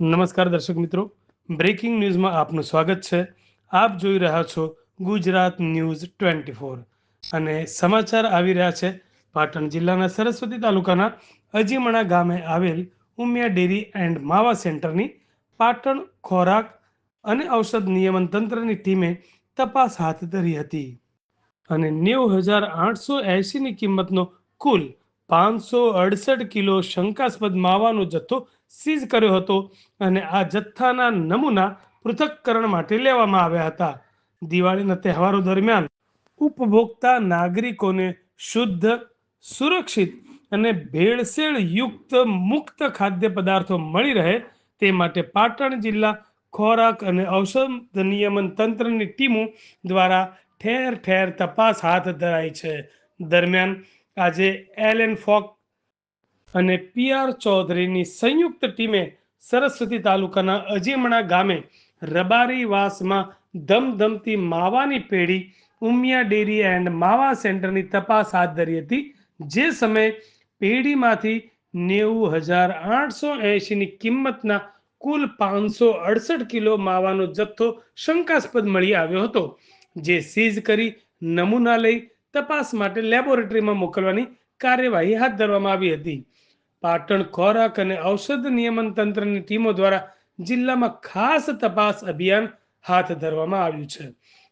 નમસ્કાર દર્શક મિત્રો. બ્રેકિંગ ન્યૂઝમાં આપનું સ્વાગત છે. આપ જોઈ રહ્યા છો ગુજરાત ન્યૂઝ ટ્વેન્ટી ફોર. અને સમાચાર આવી રહ્યા છે. પાટણ જિલ્લાના સરસ્વતી તાલુકાના અજીમણા ગામે આવેલ ઉમિયા ડેરી એન્ડ માવા સેન્ટરની પાટણ ખોરાક અને ઔષધ નિયમન તંત્રની ટીમે તપાસ હાથ ધરી હતી. અને નેવું હજાર આઠસો એંશીની કિંમતનો કુલ પાંચસો અડસઠ કિલો શંકાસ્પદ માવાનો જથ્થો સીઝ કર્યો હતો અને આ જથ્થાના નમૂના પૃથક્કરણ માટે લેવામાં આવ્યા હતા. દિવાળીના તહેવારો દરમિયાન ઉપભોક્તા નાગરિકોને શુદ્ધ, સુરક્ષિત અને ભેળસેળ યુક્ત મુક્ત ખાદ્ય પદાર્થો મળી રહે તે માટે પાટણ જિલ્લા ખોરાક અને ઔષધ નિયમન તંત્રની ટીમો દ્વારા ઠેર ઠેર તપાસ હાથ ધરાઈ છે. દરમિયાન આજે એલેન ફોક અને પીઆર ચૌધરીની સંયુક્ત ટીમે સરસ્વતી તાલુકાના અજીમણા ગામે રબારી વાસમાં ધમધમતી માવાની પેઢી ઉમિયા ડેરી એન્ડ માવા સેન્ટરની તપાસ હાથ ધરી હતી, જે સમયે પેઢીમાંથી નેવું હજાર આઠસો એંશીની કિંમતના કુલ પાંચસો અડસઠ કિલો માવાનો જથ્થો શંકાસ્પદ મળી આવ્યો હતો, જે સીઝ કરી નમૂના લઈ તપાસ માટે લેબોરેટરીમાં મોકલવાની કાર્યવાહી હાથ ધરવામાં આવી હતી. પાટણ ખોરાક અને ઔષધ નિયમન તંત્રની ટીમો દ્વારા જિલ્લામાં ખાસ તપાસ અભિયાન હાથ ધરવામાં આવ્યું છે.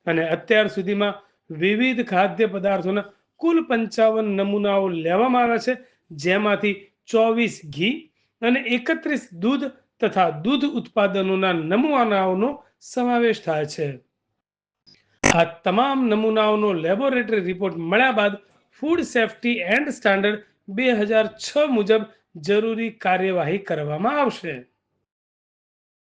અને અત્યાર સુધીમાં વિવિધ ખાદ્ય પદાર્થોના કુલ પંચાવન નમૂનાઓ લેવામાં આવ્યા છે, જેમાંથી ચોવીસ ઘી અને એકત્રીસ દૂધ તથા દૂધ ઉત્પાદનોના નમૂનાઓનો સમાવેશ થાય છે. આ તમામ નમૂનાઓનો લેબોરેટરી રિપોર્ટ મળ્યા બાદ ફૂડ સેફ્ટી એન્ડ સ્ટાન્ડર્ડ બે હજાર છ મુજબ જરૂરી કાર્યવાહી કરવામાં આવશે.